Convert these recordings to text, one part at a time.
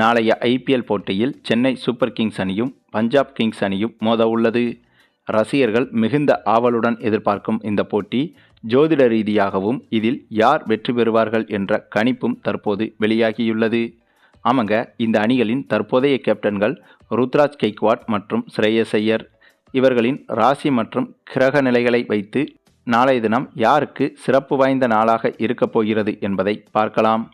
நாளைய ஐபிஎல் போட்டியில் Chennai super Kings அணியும் பஞ்சாப் கிங்ஸ் அணியும் மோத உள்ளது ரசிகர்கள் மிகுந்த ஆவலுடன் எதிர்பார்க்கும் இந்த போட்டி ஜோதிட ரீதியாகவும் இதில் யார் வெற்றி பெறுவார்கள் என்ற கணிப்பும் தற்போது வெளியாகியுள்ளது. ஆமாங்க இந்த அணிகளின் தற்போதைய கேப்டன்கள் ருத்ராஜ் கெய்க்வாட் மற்றும் ஸ்ரேயஸ் ஐயர். இவர்களின் ராசி மற்றும் கிரக நிலைகளை வைத்து நாளைய தினம் யாருக்கு சிறப்பு வாய்ந்த நாளாக இருக்கப் போகிறது என்பதை பார்க்கலாம்.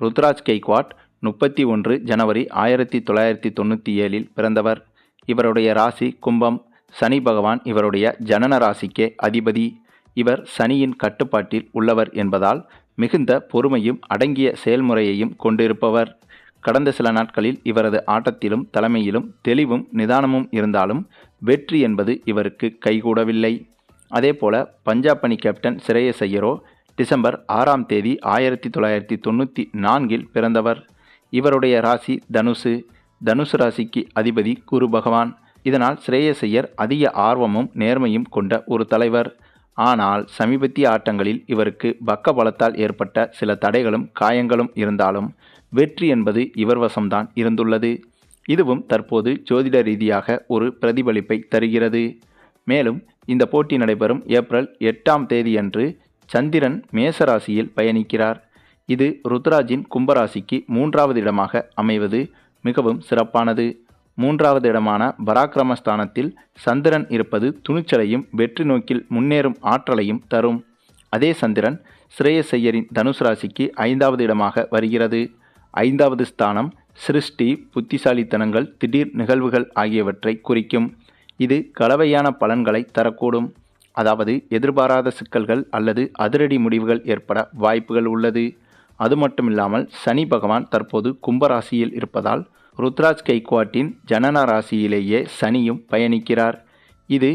ருத்ராஜ் கெய்க்வாட் முப்பத்தி ஒன்று ஜனவரி ஆயிரத்தி தொள்ளாயிரத்தி தொண்ணூற்றி ஏழில் பிறந்தவர். இவருடைய ராசி கும்பம். சனி பகவான் இவருடைய ஜனன ராசிக்கே அதிபதி. இவர் சனியின் கட்டுப்பாட்டில் உள்ளவர் என்பதால் மிகுந்த பொறுமையும் அடங்கிய செயல்முறையையும் கொண்டிருப்பவர். கடந்த சில நாட்களில் இவரது ஆட்டத்திலும் தலைமையிலும் தெளிவும் நிதானமும் இருந்தாலும் வெற்றி என்பது இவருக்கு கைகூடவில்லை. அதேபோல பஞ்சாப் அணி கேப்டன் சிரேயஸ் ஐயரோ டிசம்பர் ஆறாம் தேதி ஆயிரத்தி தொள்ளாயிரத்தி தொண்ணூற்றி நான்கில் பிறந்தவர். இவருடைய ராசி தனுசு. தனுசு ராசிக்கு அதிபதி குரு பகவான். இதனால் ஸ்ரேயசையர் அதிக ஆர்வமும் நேர்மையும் கொண்ட ஒரு தலைவர். ஆனால் சமீபத்திய ஆட்டங்களில் இவருக்கு பக்க பலத்தால் ஏற்பட்ட சில தடைகளும் காயங்களும் இருந்தாலும் வெற்றி என்பது இவர் வசம்தான் இருந்துள்ளது. இதுவும் தற்போது ஜோதிட ரீதியாக ஒரு பிரதிபலிப்பை தருகிறது. மேலும் இந்த போட்டி நடைபெறும் ஏப்ரல் எட்டாம் தேதியன்று சந்திரன் மேசராசியில் பயணிக்கிறார். இது ருத்ராஜின் கும்பராசிக்கு மூன்றாவது இடமாக அமைவது மிகவும் சிறப்பானது. மூன்றாவது இடமான பராக்கிரமஸ்தானத்தில் சந்திரன் இருப்பது துணிச்சலையும் வெற்றி நோக்கில் முன்னேறும் ஆற்றலையும் தரும். அதே சந்திரன் ஸ்ரேயசையரின் ஐயரின் தனுசு ராசிக்கு ஐந்தாவது இடமாக வருகிறது. ஐந்தாவது ஸ்தானம் சிருஷ்டி புத்திசாலித்தனங்கள் திடீர் நிகழ்வுகள் ஆகியவற்றை குறிக்கும். இது கலவையான பலன்களை தரக்கூடும். அதாவது எதிர்பாராத சிக்கல்கள் அல்லது அதிரடி முடிவுகள் ஏற்பட வாய்ப்புகள் உள்ளது. அது மட்டுமில்லாமல் சனி பகவான் தற்போது கும்பராசியில் இருப்பதால் ருத்ராஜ் கைக்வாட்டின் ஜனன ராசியிலேயே சனியும் பயணிக்கிறார். இது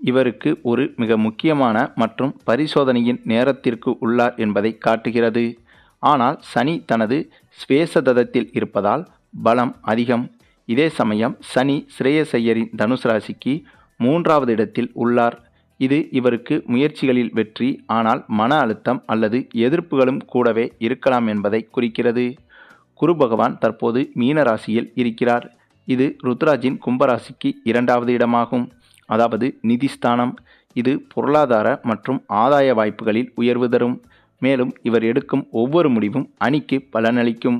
இவருக்கு ஒரு மிக முக்கியமான மற்றும் பரிசோதனையின் நேரத்திற்கு உள்ளார் என்பதை காட்டுகிறது. ஆனால் சனி தனது ஸ்வேசதத்தில் இருப்பதால் பலம் அதிகம். இதே சமயம் சனி ஸ்ரேயஸ் ஐயரின் தனுசு ராசிக்கு மூன்றாவது இடத்தில் உள்ளார். இது இவருக்கு முயற்சிகளில் வெற்றி ஆனால் மன அழுத்தம் அல்லது எதிர்ப்புகளும் கூடவே இருக்கலாம் என்பதை குறிக்கிறது. குரு பகவான் தற்போது மீன ராசியில் இருக்கிறார். இது ருத்ராஜின் கும்பராசிக்கு இரண்டாவது இடமாகும். அதாவது நிதிஸ்தானம். இது பொருளாதார மற்றும் ஆதாய வாய்ப்புகளில் உயர்வு தரும். மேலும் இவர் எடுக்கும் ஒவ்வொரு முடிவும் அணிக்கு பலனளிக்கும்.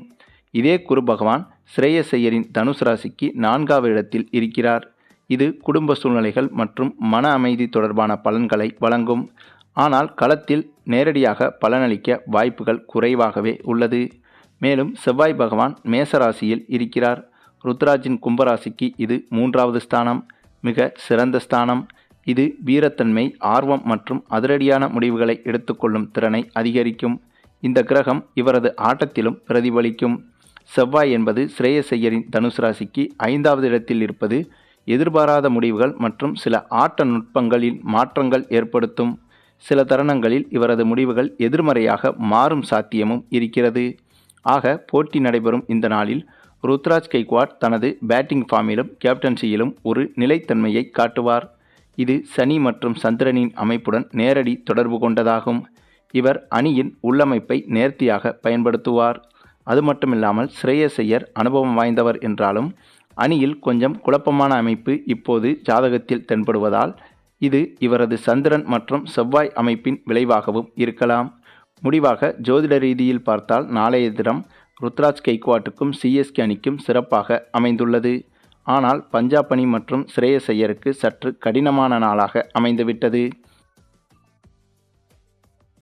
இதே குரு பகவான் ஸ்ரேயசையரின் தனுசு ராசிக்கு நான்காவது இடத்தில் இருக்கிறார். இது குடும்ப சூழ்நிலைகள் மற்றும் மன அமைதி தொடர்பான பலன்களை வழங்கும். ஆனால் களத்தில் நேரடியாக பலனளிக்க வாய்ப்புகள் குறைவாகவே உள்ளது. மேலும் செவ்வாய் பகவான் மேசராசியில் இருக்கிறார். ருத்ராஜின் கும்பராசிக்கு இது மூன்றாவது ஸ்தானம். மிக சிறந்த ஸ்தானம். இது வீரத்தன்மை ஆர்வம் மற்றும் அதிரடியான முடிவுகளை எடுத்துக்கொள்ளும் திறனை அதிகரிக்கும். இந்த கிரகம் இவரது ஆட்டத்திலும் பிரதிபலிக்கும். செவ்வாய் என்பது ஸ்ரேயசையரின் தனுசு ராசிக்கு ஐந்தாவது இடத்தில் இருப்பது எதிர்பாராத முடிவுகள் மற்றும் சில ஆட்ட நுட்பங்களில் மாற்றங்கள் ஏற்படுத்தும் சில தருணங்களில் இவரது முடிவுகள் எதிர்மறையாக மாறும் சாத்தியமும் இருக்கிறது. ஆக போட்டி நடைபெறும் இந்த நாளில் ருத்ராஜ் கெய்க்வாட் தனது பேட்டிங் ஃபார்மிலும் கேப்டன்சியிலும் ஒரு நிலைத்தன்மையை காட்டுவார். இது சனி மற்றும் சந்திரனின் அமைப்புடன் நேரடி தொடர்பு கொண்டதாகும். இவர் அணியின் உள்ளமைப்பை நேர்த்தியாக பயன்படுத்துவார். அது மட்டுமில்லாமல் ஸ்ரேயஸ் ஐயர் அனுபவம் வாய்ந்தவர் என்றாலும் அணியில் கொஞ்சம் குழப்பமான அமைப்பு இப்போது ஜாதகத்தில் தென்படுவதால் இது இவரது சந்திரன் மற்றும் செவ்வாய் அமைப்பின் விளைவாகவும் இருக்கலாம். முடிவாக ஜோதிட ரீதியில் பார்த்தால் நாளைய தினம் ருத்ராஜ் கெய்க்வாட்டுக்கும் சிஎஸ்கே அணிக்கும் சிறப்பாக அமைந்துள்ளது. ஆனால் பஞ்சாப் அணி மற்றும் ஸ்ரேயஸ் ஐயருக்கு சற்று கடினமான நாளாக அமைந்துவிட்டது.